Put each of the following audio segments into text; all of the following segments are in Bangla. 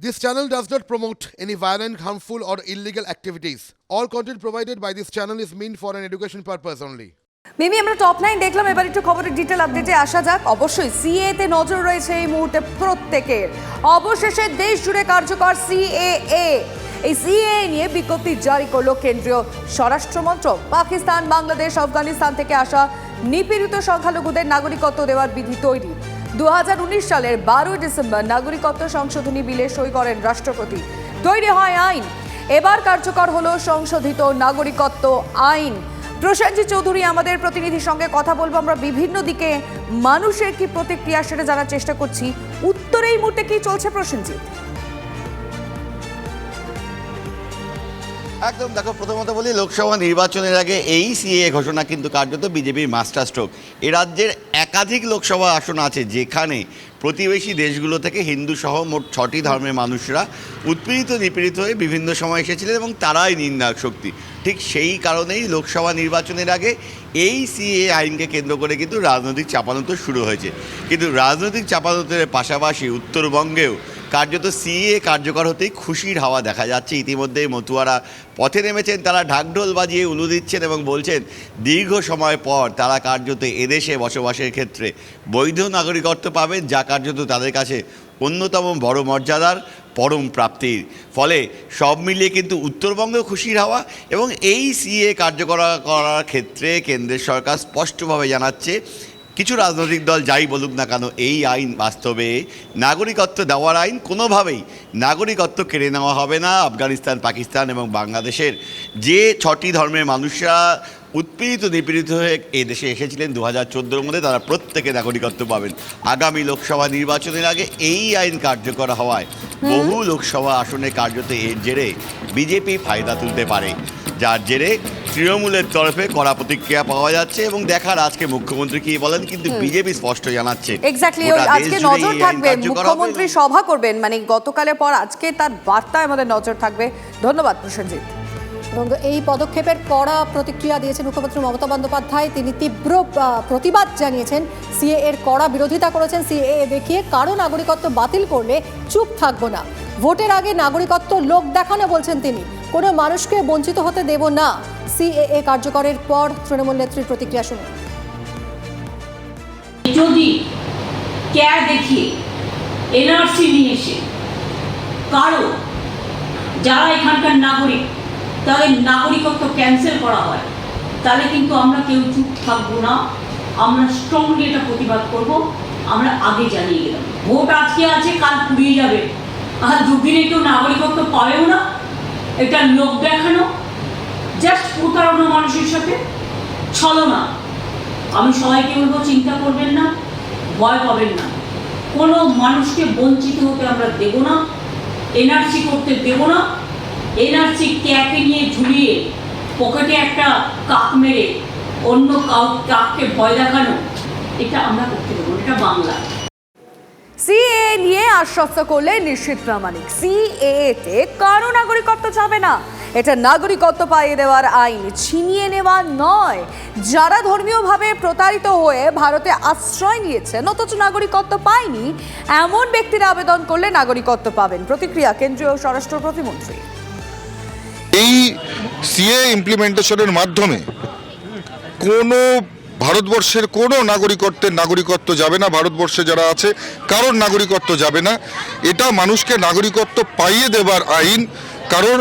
This channel does not promote any violent, harmful, or illegal activities. All content provided by this channel is meant for an education purpose only. মিমি আমরা টপ নাইন দেখলাম এবার একটু খবরের ডিটেল আপডেটে আসা যাক। অবশ্যই সিএ তে নজর রয়েছে এই মুহূর্তে প্রত্যেকের। অবশেষে দেশ জুড়ে কার্যকর সিএএ এই সিএ নিয়ে বিজ্ঞপ্তি জারি করল কেন্দ্রীয় স্বরাষ্ট্র মন্ত্রক। পাকিস্তান বাংলাদেশ আফগানিস্তান থেকে আসা নিপীড়িত সংখ্যালঘুদের নাগরিকত্ব দেওয়ার বিধি তৈরি। উনিশ সালের বারোই ডিসেম্বর নাগরিকত্ব সংশোধনী বিলে সই করেন রাষ্ট্রপতি। তৈরি হয় আইন। এবার কার্যকর হলো সংশোধিত নাগরিকত্ব আইন। প্রসেনজিৎ চৌধুরী, আমাদের প্রতিনিধির সঙ্গে কথা বলব। আমরা বিভিন্ন দিকে মানুষের কি প্রতিক্রিয়া সেটা জানার চেষ্টা করছি। উত্তরে এই মুহূর্তে কি চলছে প্রসেনজিৎ? একদম, দেখো, প্রথমত বলি, লোকসভা নির্বাচনের আগে এই সিএ ঘোষণা কিন্তু কার্যত বিজেপির মাস্টার স্ট্রোক এ রাজ্যের একাধিক লোকসভা আসন আছে যেখানে প্রতিবেশী দেশগুলো থেকে হিন্দু সহ মোট ছটি ধর্মের মানুষরা উৎপীড়িত, নিপীড়িত হয়ে বিভিন্ন সময় এসেছিলেন এবং তারাই নির্ণায়ক শক্তি। ঠিক সেই কারণেই লোকসভা নির্বাচনের আগে এই সিএ আইনকে কেন্দ্র করে কিন্তু রাজনৈতিক চাপানোতর শুরু হয়েছে। কিন্তু রাজনৈতিক চাপানোতরের পাশাপাশি উত্তরবঙ্গেও কার্যত সিএ কার্যকর হতেই খুশির হাওয়া দেখা যাচ্ছে। ইতিমধ্যেই মতুয়ারা পথে নেমেছেন, তারা ঢাকঢোল বাজিয়ে উলু দিচ্ছেন এবং বলছেন, দীর্ঘ সময় পর তারা কার্যত এদেশে বসবাসের ক্ষেত্রে বৈধ নাগরিকত্ব পাবেন, যা কার্যত তাদের কাছে অন্যতম বড় মর্যাদার পরম প্রাপ্তির। ফলে সব মিলিয়ে কিন্তু উত্তরবঙ্গেও খুশির হাওয়া এবং এই সিএ কার্যকর করার ক্ষেত্রে কেন্দ্রের সরকার স্পষ্টভাবে জানাচ্ছে কিছু রাজনৈতিক দল যাই বলুক না কেন এই আইন বাস্তবে নাগরিকত্ব দেওয়ার আইন কোনোভাবেই নাগরিকত্ব কেড়ে নেওয়া হবে না। আফগানিস্তান পাকিস্তান এবং বাংলাদেশের যে ছটি ধর্মের মানুষরা উৎপীড়িত নিপীড়িত হয়ে এই দেশে এসেছিলেন দু হাজার চোদ্দোর মধ্যে তারা প্রত্যেকে নাগরিকত্ব পাবেন। আগামী লোকসভা নির্বাচনের আগে এই আইন কার্যকর হওয়ায় বহু লোকসভা আসনে কার্যত এর জেরে বিজেপি ফায়দা তুলতে পারে। যার জেরে তৃণমূলের তরফে কড়া প্রতিক্রিয়া পাওয়া যাচ্ছে এবং দেখার আজকে মুখ্যমন্ত্রী কি বলেন কিন্তু বিজেপি স্পষ্ট জানাচ্ছে এক্স্যাক্টলি আজকে নজর থাকবে মুখ্যমন্ত্রী সভা করবেন মানে গতকালের পর আজকে তার বার্তায় আমাদের নজর থাকবে। ধন্যবাদ প্রসেনজিৎ। এবং এই পদক্ষেপের কড়া প্রতিক্রিয়া দিয়েছেন মুখ্যমন্ত্রী মমতা বন্দ্যোপাধ্যায়। তিনি তীব্র প্রতিবাদ জানিয়েছেন। সিএ এর কড়া বিরোধিতা করেছেন। সিএ দেখিয়ে কারও নাগরিকত্ব বাতিল করলে চুপ থাকব না। ভোটের আগে নাগরিকত্ব লোক দেখানো বলছেন তিনি। কোনো মানুষকে বঞ্চিত হতে দেব না। সিএএ কার্যকরের পর তৃণমূল নেত্রীর প্রতিক্রিয়া শুনুন। যদি ক্যা দেখিয়ে এনআরসি নিয়ে এসে কারও, যারা এখানকার নাগরিক, তাদের নাগরিকত্ব ক্যান্সেল করা হয়, তাহলে কিন্তু আমরা কেউ চুপ থাকব না। আমরা স্ট্রংলি এটা প্রতিবাদ করব। আমরা আগে জানিয়ে গেলাম। ভোট আজকে আছে, কাল পুড়িয়ে যাবে। আর দুদিনে কেউ নাগরিকত্ব পাবেও না। এটা লোক দেখানো জাস্ট প্রতারণা মানুষের সাথে ছলনা। আমি সবাইকে বলব, চিন্তা করবেন না, ভয় পাবেন না। কোনো মানুষকে বঞ্চিত হতে আমরা দেব না এনআরসি করতে দেব না। এনআরসি ক্যাকে নিয়ে ঝুলিয়ে পকেটে একটা কাক মেরে অন্য কাউ কাককে ভয় দেখানো, এটা আমরা করতে দেবো এটা বাংলা। সিএ নিয়ে আশ্বস্ত করলে নিশ্চিত প্রামাণিক। সিএ তে কারও নাগরিকত্ব যাবে না। এটা নাগরিকত্ব পাইয়ে দেওয়ার আইন ছিনিয়ে নেওয়া নয়। যারা ধর্মীয়ভাবে প্রতারিত হয়ে ভারতে আশ্রয় নিয়েছেন অথচ নাগরিকত্ব পায়নি, এমন ব্যক্তিরা আবেদন করলে নাগরিকত্ব পাবেন। প্রতিক্রিয়া কেন্দ্রীয় স্বরাষ্ট্র প্রতিমন্ত্রী। এই সিএ ইমপ্লিমেন্টেশনের মাধ্যমে কোনো ভারতবর্ষের কোনো নাগরিকত্বের নাগরিকত্ব যাবে না, ভারতবর্ষে যারা আছে, কারোর নাগরিকত্ব যাবে না। এটা মানুষকে নাগরিকত্ব পাইয়ে দেবার আইন, কারোর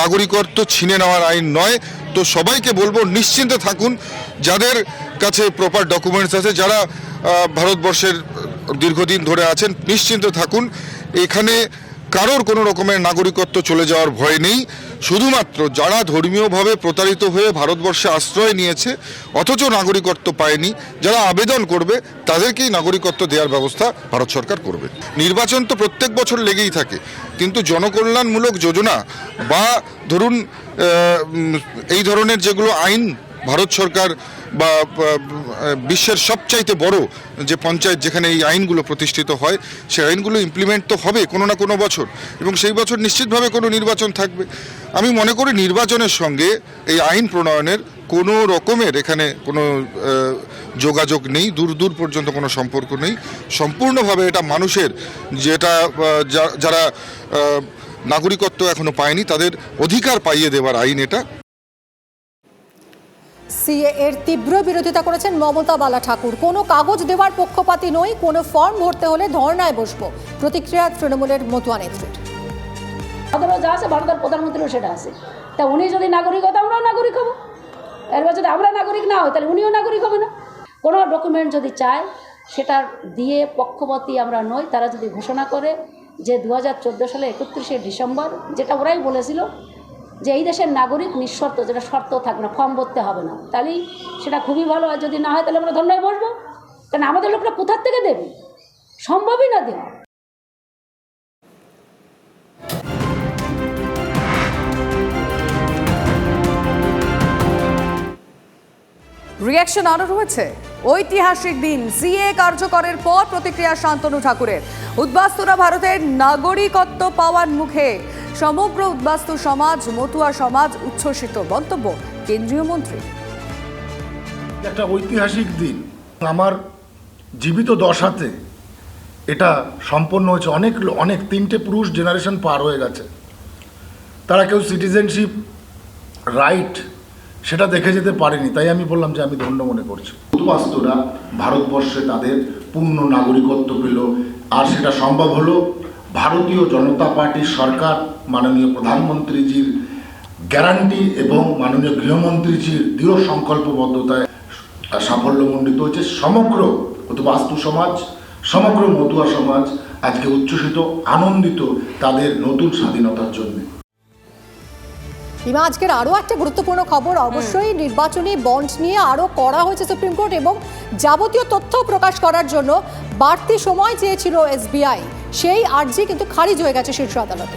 নাগরিকত্ব ছিনে নেওয়ার আইন নয়। তো সবাইকে বলব, নিশ্চিন্তে থাকুন। যাদের কাছে প্রপার ডকুমেন্টস আছে, যারা ভারতবর্ষের দীর্ঘদিন ধরে আছেন, নিশ্চিন্তে থাকুন। এখানে কারোর কোনো রকমের নাগরিকত্ব চলে যাওয়ার ভয় নেই। শুধুমাত্র যারা ধর্মীয়ভাবে প্রতারিত হয়ে ভারতবর্ষে আশ্রয় নিয়েছে, অথচ নাগরিকত্ব পায়নি, যারা আবেদন করবে, তাদেরকেই নাগরিকত্ব দেওয়ার ব্যবস্থা ভারত সরকার করবে। নির্বাচন তো প্রত্যেক বছর লেগেই থাকে, কিন্তু জনকল্যাণমূলক যোজনা বা ধরুন এই ধরনের যেগুলো আইন ভারত সরকার বা বিশ্বের সবচাইতে বড় যে পঞ্চায়েত যেখানে এই আইনগুলো প্রতিষ্ঠিত হয় সেই আইনগুলো ইমপ্লিমেন্ট তো হবে কোনো না কোনো বছর। এবং সেই বছর নিশ্চিতভাবে কোনো নির্বাচন থাকবে। আমি মনে করি নির্বাচনের সঙ্গে এই আইন প্রণয়নের কোনো রকমের এখানে কোনো যোগাযোগ নেই। দূর দূর পর্যন্ত কোনো সম্পর্ক নেই। সম্পূর্ণভাবে এটা মানুষের যেটা যারা নাগরিকত্ব এখনও পায়নি, তাদের অধিকার পাইয়ে দেওয়ার আইন এটা। সিএ এর তীব্র বিরোধিতা করেছেন মমতা বালা ঠাকুর কোনো কাগজ দেওয়ার পক্ষপাতি নই, কোনো ফর্ম ভরতে হলে ধর্নায় বসবো। প্রতিক্রিয়া তৃণমূলের মতুয়া নেত্রীর। ভারতেরও যা আছে, ভারতের প্রধানমন্ত্রীও সেটা আছে। তা উনি যদি নাগরিক হয় আমরাও নাগরিক হব। এরপর যদি আমরা নাগরিক না হই তাহলে উনিও নাগরিক হবে না। কোনো ডকুমেন্ট যদি চায়, সেটা দিয়ে পক্ষপাতী আমরা নই। তারা যদি ঘোষণা করে যে দু হাজার চোদ্দ সালে একত্রিশে ডিসেম্বর, যেটা ওরাই বলেছিল যে এই দেশের নাগরিক নিঃশর্ত, যেটা শর্ত থাকবে না ফর্ম ভরতে হবে না। তাহলেই সেটা খুবই ভালো, আর যদি না হয় তাহলে আমরা ধন্যবাদ বসবো। কারণ আমাদের লোকরা কোথার থেকে দেবে? সম্ভবই না দেওয়া রিয়াকশন আরও রয়েছে। ঐতিহাসিক দিন, সিএ কার্যকরের পর প্রতিক্রিয়া শান্তনু ঠাকুরের। উদ্বাস্তুরা ভারতের নাগরিকত্ব পাওয়ার মুখে সমগ্র উদ্বাস্তু সমাজ, মতুয়া সমাজ উচ্ছ্বসিত মন্তব্য কেন্দ্রীয় মন্ত্রী। একটা ঐতিহাসিক দিন। আমার জীবিত দশাতে এটা সম্পন্ন হয়েছে। অনেক অনেক তিনটে পুরুষ জেনারেশন পার হয়ে গেছে। তারা কেউ সিটিজেনশিপ রাইট সেটা দেখে যেতে পারেনি, তাই আমি বললাম যে আমি ধন্য মনে করছি। উদ্বাস্তুরা ভারতবর্ষে তাদের পূর্ণ নাগরিকত্ব পেল, আর সেটা সম্ভব হলো ভারতীয় জনতা পার্টির সরকার, মাননীয় প্রধানমন্ত্রীজির গ্যারান্টি এবং মাননীয় গৃহমন্ত্রীজির দৃঢ় সংকল্পবদ্ধতায় সাফল্যমণ্ডিত হয়েছে। সমগ্র উদ্বাস্তু সমাজ, সমগ্র মতুয়া সমাজ আজকে উচ্ছ্বসিত, আনন্দিত তাদের নতুন স্বাধীনতার জন্যে। হিমা আজকের আরও একটা গুরুত্বপূর্ণ খবর। অবশ্যই নির্বাচনী বন্ড নিয়ে আরও করা হয়েছে সুপ্রিম কোর্ট এবং যাবতীয় তথ্য প্রকাশ করার জন্য বাড়তি সময় চেয়েছিল এসবিআই। সেই আর্জি কিন্তু খারিজ হয়ে গেছে শীর্ষ আদালতে।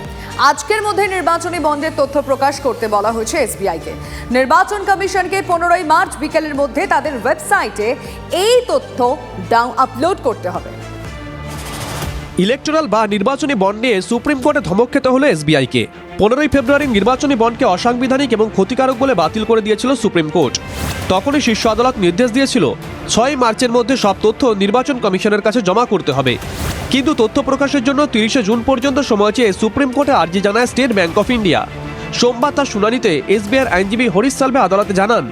আজকের মধ্যে নির্বাচনী বন্ডের তথ্য প্রকাশ করতে বলা হয়েছে এসবিআইকে। নির্বাচন কমিশনকে পনেরোই মার্চ বিকেলের মধ্যে তাদের ওয়েবসাইটে এই তথ্য ডাউন আপলোড করতে হবে। ইলেকটোরাল বা নির্বাচনী বন্ড নিয়ে সুপ্রিম কোর্টে ধমক খেতে হলো এসবিআইকে। পনেরোই ফেব্রুয়ারি নির্বাচনী বন্ডকে অসাংবিধানিক এবং ক্ষতিকারক বলে বাতিল করে দিয়েছিল সুপ্রিম কোর্ট। তখনই শীর্ষ আদালত নির্দেশ দিয়েছিল, ছয় মার্চের মধ্যে সব তথ্য নির্বাচন কমিশনের কাছে জমা করতে হবে। কিন্তু তথ্য প্রকাশের জন্য তিরিশে জুন পর্যন্ত সময় চেয়ে সুপ্রিম কোর্টে আর্জি জানায় স্টেট ব্যাংক অফ ইন্ডিয়া। সোমবার তার শুনানিতে এসবিআইয়ের আইনজীবী হরিশ সালভে আদালতে জানান,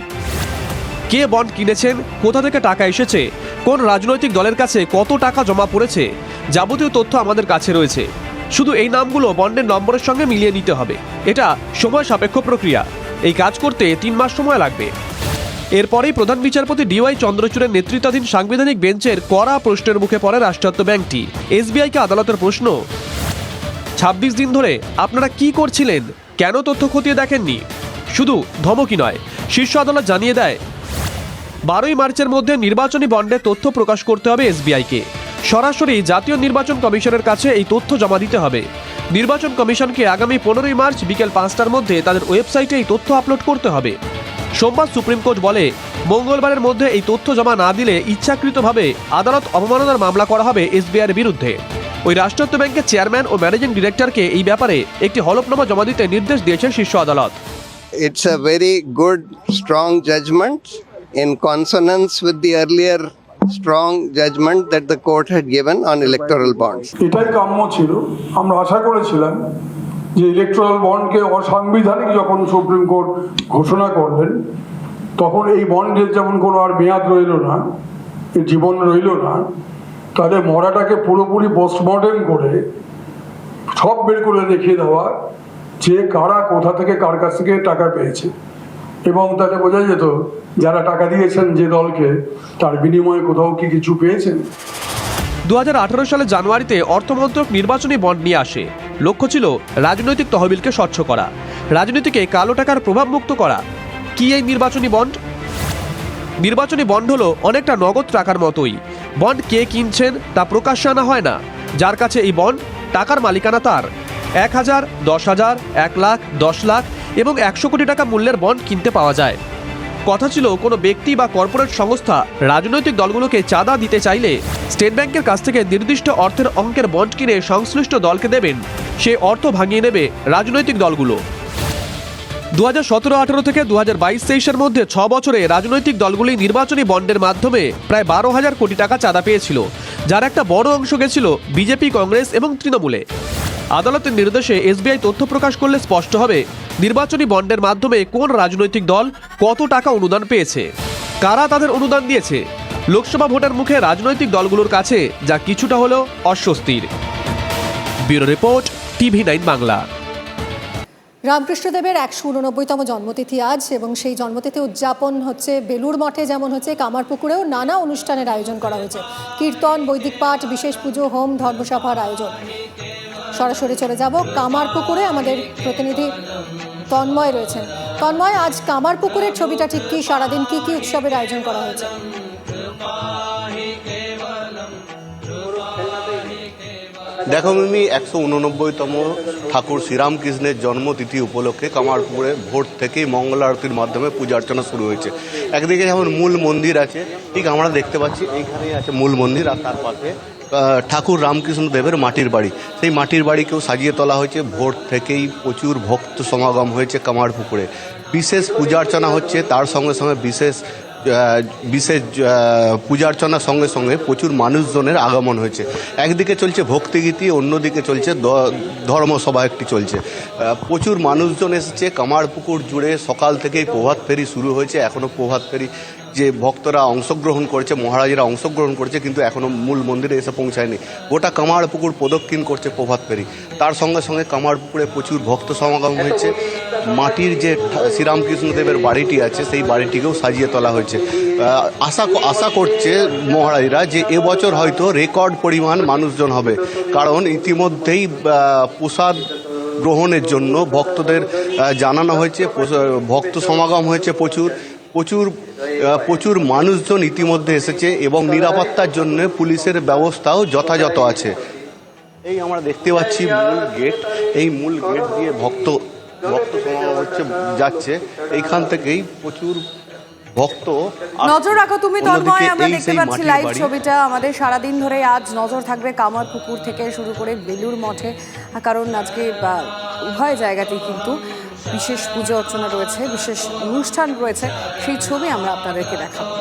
কে বন্ড কিনেছেন, কোথা থেকে টাকা এসেছে কোন রাজনৈতিক দলের কাছে কত টাকা জমা পড়েছে যাবতীয় তথ্য আমাদের কাছে রয়েছে। শুধু এই নামগুলো বন্ডের নম্বরের সঙ্গে মিলিয়ে নিতে হবে। এটা সময় সাপেক্ষ প্রক্রিয়া। এই কাজ করতে তিন মাস সময় লাগবে। এরপরেই প্রধান বিচারপতি ডিওয়াই চন্দ্রচূড়ের নেতৃত্বাধীন সাংবিধানিক বেঞ্চের কড়া প্রশ্নের মুখে পড়ে রাষ্ট্রায়ত্ত ব্যাংকটি। এসবিআইকে আদালতের প্রশ্ন। ছাব্বিশ দিন ধরে আপনারা কি করছিলেন? কেন তথ্য খতিয়ে দেখেননি? শুধু ধমকি নয়, শীর্ষ আদালত জানিয়ে দেয় বারোই মার্চের মধ্যে নির্বাচনী বন্ডের তথ্য প্রকাশ করতে হবে এসবিআইকে। সরাসরি জাতীয় নির্বাচন কমিশনের কাছে এই তথ্য জমা দিতে হবে। নির্বাচন কমিশনকে আগামী পনেরোই মার্চ বিকেল পাঁচটার মধ্যে তাদের ওয়েবসাইটে এই তথ্য আপলোড করতে হবে। সোমবার সুপ্রিম কোর্ট বলে মঙ্গলবারের মধ্যে এই তথ্য জমা না দিলে ইচ্ছাকৃতভাবে আদালত অবমাননার মামলা করা হবে এসবিআইয়ের বিরুদ্ধে। ওই রাষ্ট্রায়ত্ত ব্যাংকের চেয়ারম্যান ও ম্যানেজিং ডিরেক্টরকে এই ব্যাপারে একটি হলফনামা জমা দিতে নির্দেশ দিয়েছে শীর্ষ আদালত। It's a very good, strong judgment. In consonance with the earlier strong judgment that the court had given on electoral bonds. এটাই কাম্য ছিল আমরা আশা করেছিলাম যে ইলেকট্রাল বন্ডকে অসাংবিধানিক যখন সুপ্রিম কোর্ট ঘোষণা করলেন তখন এই বন্ডের যেমন কোনো আর মেয়াদ রইল না জীবন রইল না তাদের মরাটাকে পুরোপুরি পোস্টমর্টেম করে সব বের করে দেখিয়ে দেওয়া যে কারা কোথা থেকে কার কাছ থেকে টাকা পেয়েছে এবং তাতে বোঝা যেত, যারা টাকা দিয়েছেন যে দলকে, তার বিনিময়ে কোথাও কি কিছু পেয়েছেন। দু সালে জানুয়ারিতে অর্থমন্ত্রক নির্বাচনী বন্ড নিয়ে আসে। লক্ষ্য ছিল রাজনৈতিক তহবিলকে স্বচ্ছ করা, রাজনীতিকে কালো টাকার প্রভাবমুক্ত করা। কি এই নির্বাচনী বন্ড? নির্বাচনী বন্ড হলো অনেকটা নগদ টাকার মতোই। বন্ড কে কিনছেন তা প্রকাশ্যে আনা হয় না। যার কাছে এই বন্ড, টাকার মালিকানা তার। এক হাজার, দশ হাজার, এক লাখ, দশ লাখ এবং একশো কোটি টাকা মূল্যের বন্ড কিনতে পাওয়া যায়। কথা ছিল কোনো ব্যক্তি বা কর্পোরেট সংস্থা রাজনৈতিক দলগুলোকে চাঁদা দিতে চাইলে স্টেট ব্যাংকের কাছ থেকে নির্দিষ্ট অর্থের অঙ্কের বন্ড কিনে সংশ্লিষ্ট দলকে দেবেন। সে অর্থ ভাঙিয়ে নেবে রাজনৈতিক দলগুলো। দু হাজার সতেরো আঠেরো থেকে দু হাজার বাইশ তেইশের মধ্যে ছ বছরে রাজনৈতিক দলগুলি নির্বাচনী বন্ডের মাধ্যমে প্রায় বারো হাজার কোটি টাকা চাঁদা পেয়েছিল, যার একটা বড় অংশ গেছিল বিজেপি, কংগ্রেস এবং তৃণমূলে। আদালতের নির্দেশে এসবিআই তথ্য প্রকাশ করলে স্পষ্ট হবে, নির্বাচনী বন্ডের মাধ্যমে কোন রাজনৈতিক দল কত টাকা অনুদান পেয়েছে, কারা তাদের অনুদান দিয়েছে, লোকসভা ভোটের মুখে রাজনৈতিক দলগুলোর কাছে যা কিছুটা হলেও অস্বস্তির। Bureau report, TV nine Bangla. রামকৃষ্ণদেবের একশো উননব্বইতম জন্মতিথি আজ এবং সেই জন্মতিথি উদযাপন হচ্ছে বেলুর মঠে, যেমন হচ্ছে কামারপুকুরেও নানা অনুষ্ঠানের আয়োজন করা হয়েছে। কীর্তন, বৈদিক পাঠ, বিশেষ পুজো, হোম, ধর্মসভার আয়োজন। সরাসরি চলে যাব। কামারপুকুরে আমাদের প্রতিনিধি তন্ময় রয়েছেন। তন্ময়, আজ কামারপুকুরের ছবিটা ঠিক কি? সারাদিন কি কি উৎসবের আয়োজন করা হয়েছে? দেখো মিমি, একশো উননব্বইতম ঠাকুর শ্রীরামকৃষ্ণের জন্মতিথি উপলক্ষে কামারপুরে ভোর থেকেই মঙ্গল আরতির মাধ্যমে পূজা অর্চনা শুরু হয়েছে। একদিকে যেমন মূল মন্দির আছে, ঠিক আমরা দেখতে পাচ্ছি এইখানেই আছে মূল মন্দির আর তার পাশে ঠাকুর রামকৃষ্ণ দেবের মাটির বাড়ি। সেই মাটির বাড়িকেও সাজিয়ে তোলা হয়েছে। ভোর থেকেই প্রচুর ভক্ত সমাগম হয়েছে কামারপুকুরে। বিশেষ পূজা অর্চনা হচ্ছে, তার সঙ্গে সঙ্গে বিশেষ বিশেষ পূজা অর্চনার সঙ্গে সঙ্গে প্রচুর মানুষজনের আগমন হয়েছে। একদিকে চলছে ভক্তিগীতি, অন্যদিকে চলছে ধর্মসভা একটি চলছে। প্রচুর মানুষজন এসেছে, কামারপুকুর জুড়ে সকাল থেকেই প্রভাত ফেরি শুরু হয়েছে এখনও প্রভাত ফেরি যে ভক্তরা অংশগ্রহণ করেছে, মহারাজেরা অংশগ্রহণ করেছে, কিন্তু এখনও মূল মন্দিরে এসে পৌঁছায়নি। গোটা কামারপুকুর প্রদক্ষিণ করছে প্রভাত ফেরি। তার সঙ্গে সঙ্গে কামারপুকুরে প্রচুর ভক্ত সমাগম হয়েছে। মাটির যে শ্রীরামকৃষ্ণদেবের বাড়িটি আছে, সেই বাড়িটিকেও সাজিয়ে তোলা হয়েছে। আশা আশা করছে মহারাজরা যে এবছর হয়তো রেকর্ড পরিমাণ মানুষজন হবে। কারণ ইতিমধ্যেই প্রসাদ গ্রহণের জন্য ভক্তদের জানানো হয়েছে ভক্ত সমাগম হয়েছে প্রচুর। প্রচুর প্রচুর মানুষজন ইতিমধ্যে এসেছে এবং নিরাপত্তার জন্য পুলিশের ব্যবস্থাও যথাযথ আছে। এই আমরা দেখতে পাচ্ছি মূল গেট। এই মূল গেট দিয়ে ভক্ত ভক্ত সমাগম হচ্ছে যাচ্ছে। এইখান থেকেই প্রচুর ভক্ত নজর রাখো তুমি তন্ময় আমরা দেখতে পাচ্ছি লাইভ ছবিটা। আমাদের সারাদিন ধরে আজ নজর থাকবে কামার পুকুর থেকে শুরু করে বেলুর মঠে কারণ আজকে উভয় জায়গাতেই কিন্তু বিশেষ পুজো অর্চনা রয়েছে বিশেষ অনুষ্ঠান রয়েছে সেই ছবি আমরা আপনাদেরকে দেখাবো।